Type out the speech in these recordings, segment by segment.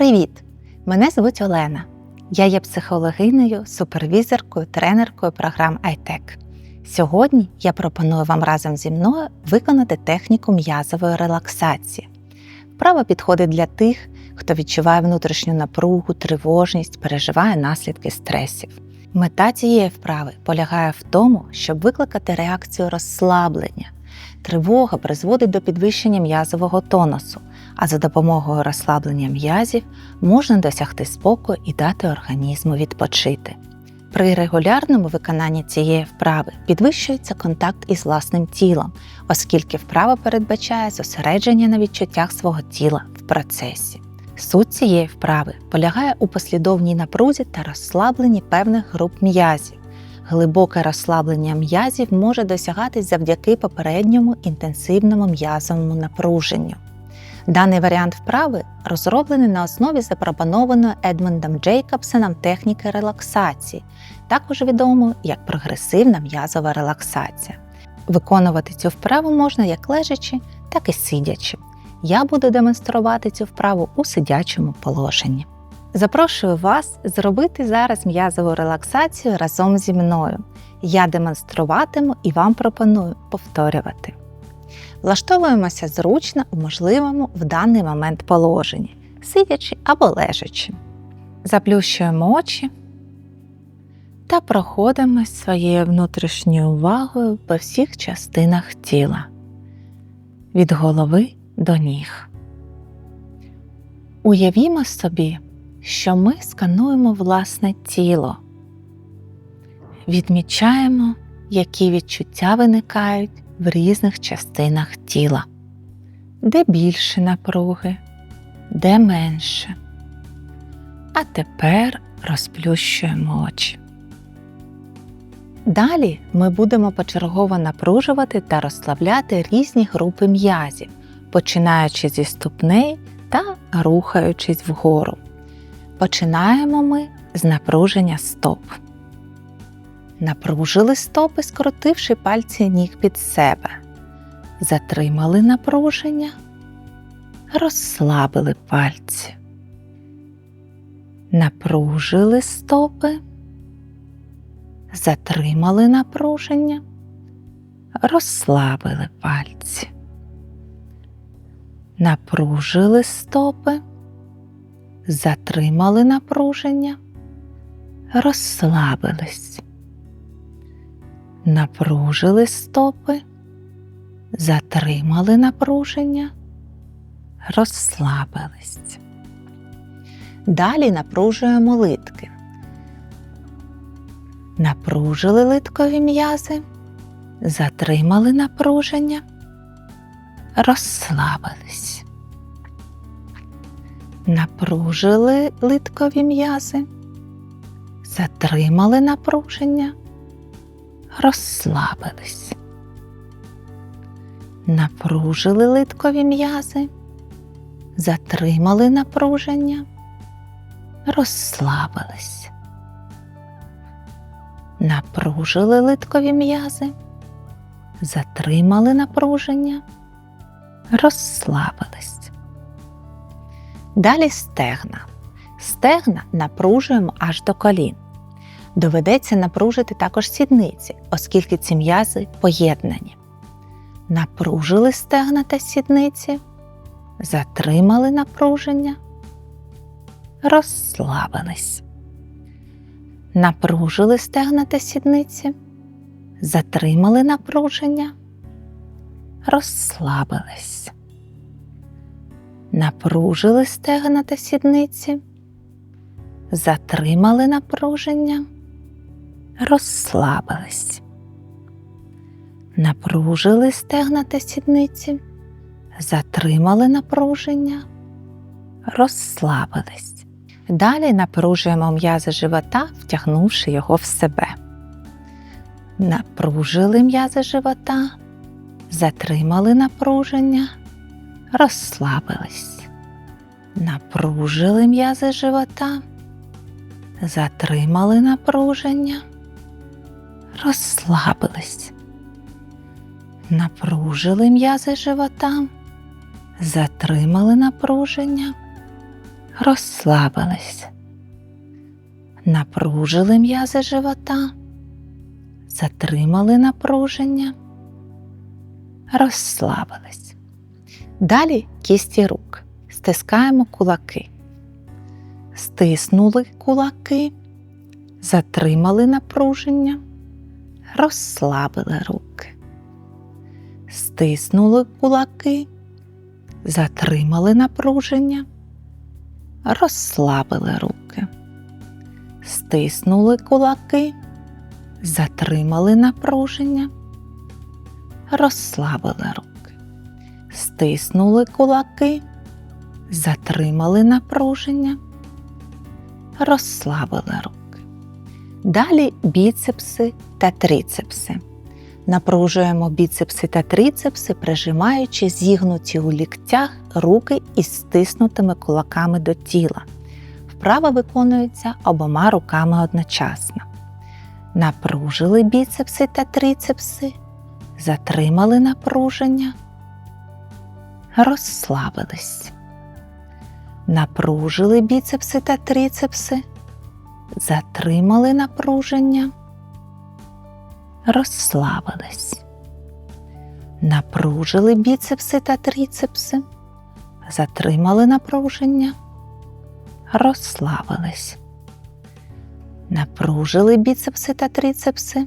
Привіт! Мене звуть Олена. Я є психологинею, супервізоркою, тренеркою програм iTech. Сьогодні я пропоную вам разом зі мною виконати техніку м'язової релаксації. Вправа підходить для тих, хто відчуває внутрішню напругу, тривожність, переживає наслідки стресів. Мета цієї вправи полягає в тому, щоб викликати реакцію розслаблення. Тривога призводить до підвищення м'язового тонусу, а за допомогою розслаблення м'язів можна досягти спокою і дати організму відпочити. При регулярному виконанні цієї вправи підвищується контакт із власним тілом, оскільки вправа передбачає зосередження на відчуттях свого тіла в процесі. Суть цієї вправи полягає у послідовній напрузі та розслабленні певних груп м'язів. Глибоке розслаблення м'язів може досягатись завдяки попередньому інтенсивному м'язовому напруженню. Даний варіант вправи розроблений на основі запропонованої Едмондом Джейкобсеном техніки релаксації, також відомої як прогресивна м'язова релаксація. Виконувати цю вправу можна як лежачи, так і сидячи. Я буду демонструвати цю вправу у сидячому положенні. Запрошую вас зробити зараз м'язову релаксацію разом зі мною. Я демонструватиму і вам пропоную повторювати. Влаштовуємося зручно у можливому в даний момент положенні, сидячи або лежачи. Заплющуємо очі та проходимо своєю внутрішньою увагою по всіх частинах тіла від голови до ніг. Уявімо собі, що ми скануємо власне тіло, відмічаємо, які відчуття виникають в різних частинах тіла, де більше напруги, де менше. А тепер розплющуємо очі. Далі ми будемо почергово напружувати та розслабляти різні групи м'язів, починаючи зі ступней та рухаючись вгору. Починаємо ми з напруження стоп. Напружили стопи, скрутивши пальці ніг під себе. Затримали напруження, розслабили пальці. Напружили стопи, затримали напруження, розслабили пальці. Напружили стопи, затримали напруження, розслабились напружили стопи, затримали напруження, розслабились. Далі напружуємо литки. Напружили литкові м'язи, затримали напруження, розслабились. Напружили литкові м'язи, затримали напруження, розслабились, напружили литкові м'язи, затримали напруження, розслабились, напружили литкові м'язи, затримали напруження, розслабились. Далі стегна. Стегна напружуємо аж до колін. Доведеться напружити також сідниці, оскільки ці м'язи поєднані. Напружили стегна та сідниці, затримали напруження, розслабились. Напружили стегна та сідниці, затримали напруження, розслабились. Напружили стегна та сідниці, затримали напруження розслабились, напружили стегна та сідниці, затримали напруження, розслабились. Далі напружуємо м'язи живота, втягнувши його в себе. Напружили м'язи живота, затримали напруження, розслабились. Напружили м'язи живота, затримали напруження, розслабились, напружили м'язи живота, затримали напруження, розслабились, напружили м'язи живота, затримали напруження, розслабились. Далі кісті рук. Стискаємо кулаки. Стиснули кулаки, затримали напруження, розслабили руки. Стиснули кулаки, затримали напруження, розслабили руки. Стиснули кулаки, затримали напруження, розслабили руки. Стиснули кулаки, затримали напруження, розслабили руки. Далі біцепси та трицепси. Напружуємо біцепси та трицепси, прижимаючи зігнуті у ліктях руки із стиснутими кулаками до тіла. Вправа виконується обома руками одночасно. Напружили біцепси та трицепси, затримали напруження, розслабились. Напружили біцепси та трицепси, затримали напруження, розслабились. Напружили біцепси та трицепси, затримали напруження, розслабились. Напружили біцепси та трицепси,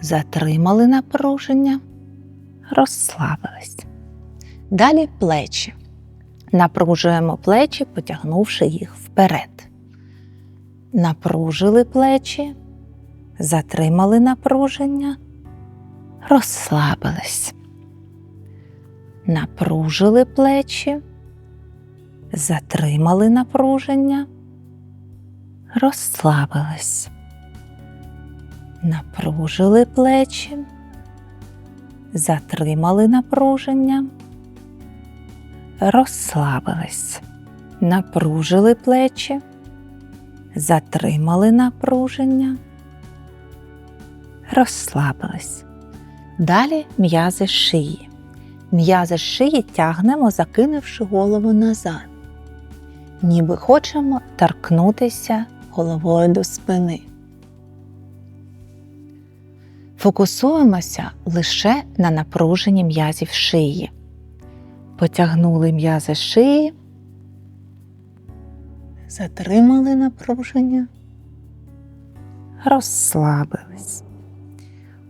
затримали напруження, розслабились. Далі плечі. Напружуємо плечі, потягнувши їх вперед. Напружили плечі, затримали напруження, розслабились. Напружили плечі, затримали напруження, розслабились. Напружили плечі, затримали напруження, розслабились. Напружили плечі, затримали напруження, розслабились. Далі м'язи шиї. М'язи шиї тягнемо, закинувши голову назад, ніби хочемо торкнутися головою до спини. Фокусуємося лише на напруженні м'язів шиї. Потягнули м'язи шиї, затримали напруження, розслабились.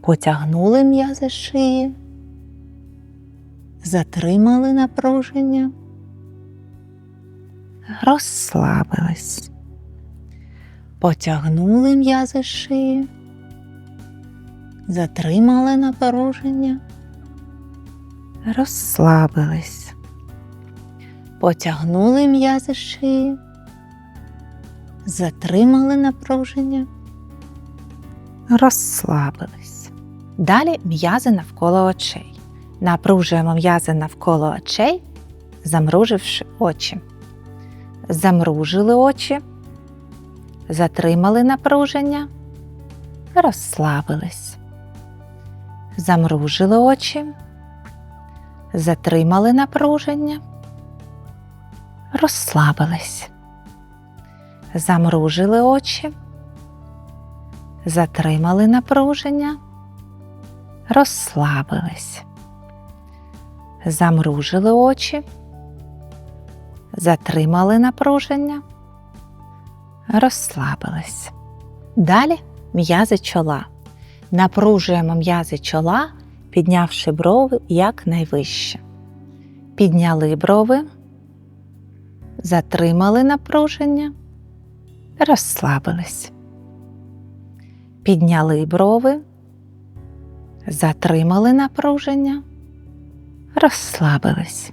Потягнули м'язи шиї, затримали напруження, розслабились. Потягнули м'язи шиї, затримали напруження, розслабились. Потягнули м'язи шиї, затримали напруження, розслабились. Далі м'язи навколо очей. Напружуємо м'язи навколо очей, замруживши очі. Замружили очі, затримали напруження, розслабились. Замружили очі, затримали напруження, розслабились. Замружили очі, затримали напруження, розслабились. Замружили очі, затримали напруження, розслабились. Далі м'язи чола. Напружуємо м'язи чола, піднявши брови якнайвище. Підняли брови, затримали напруження, розслабились. Підняли брови, затримали напруження, розслабились.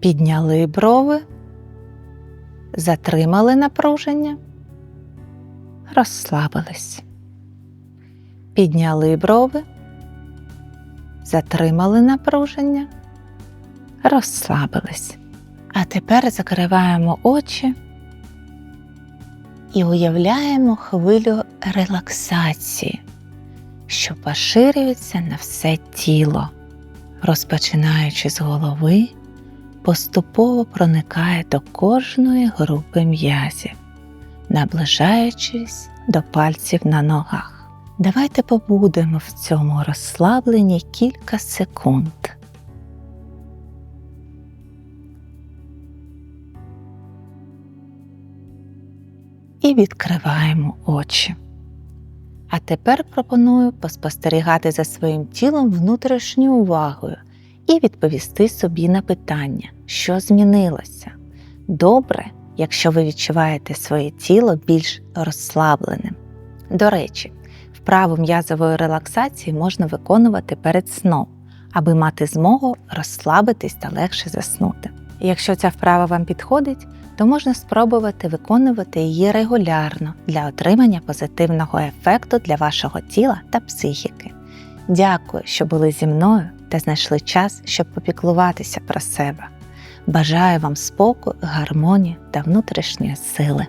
Підняли брови, затримали напруження, розслабились. Підняли брови, затримали напруження, розслабились. А тепер закриваємо очі і уявляємо хвилю релаксації, що поширюється на все тіло, розпочинаючи з голови, поступово проникає до кожної групи м'язів, наближаючись до пальців на ногах. Давайте побудемо в цьому розслабленні кілька секунд. І відкриваємо очі. А тепер пропоную поспостерігати за своїм тілом внутрішньою увагою і відповісти собі на питання, що змінилося. Добре, якщо ви відчуваєте своє тіло більш розслабленим. До речі, вправу м'язової релаксації можна виконувати перед сном, аби мати змогу розслабитись та легше заснути. Якщо ця вправа вам підходить, то можна спробувати виконувати її регулярно для отримання позитивного ефекту для вашого тіла та психіки. Дякую, що були зі мною та знайшли час, щоб попіклуватися про себе. Бажаю вам спокою, гармонії та внутрішньої сили.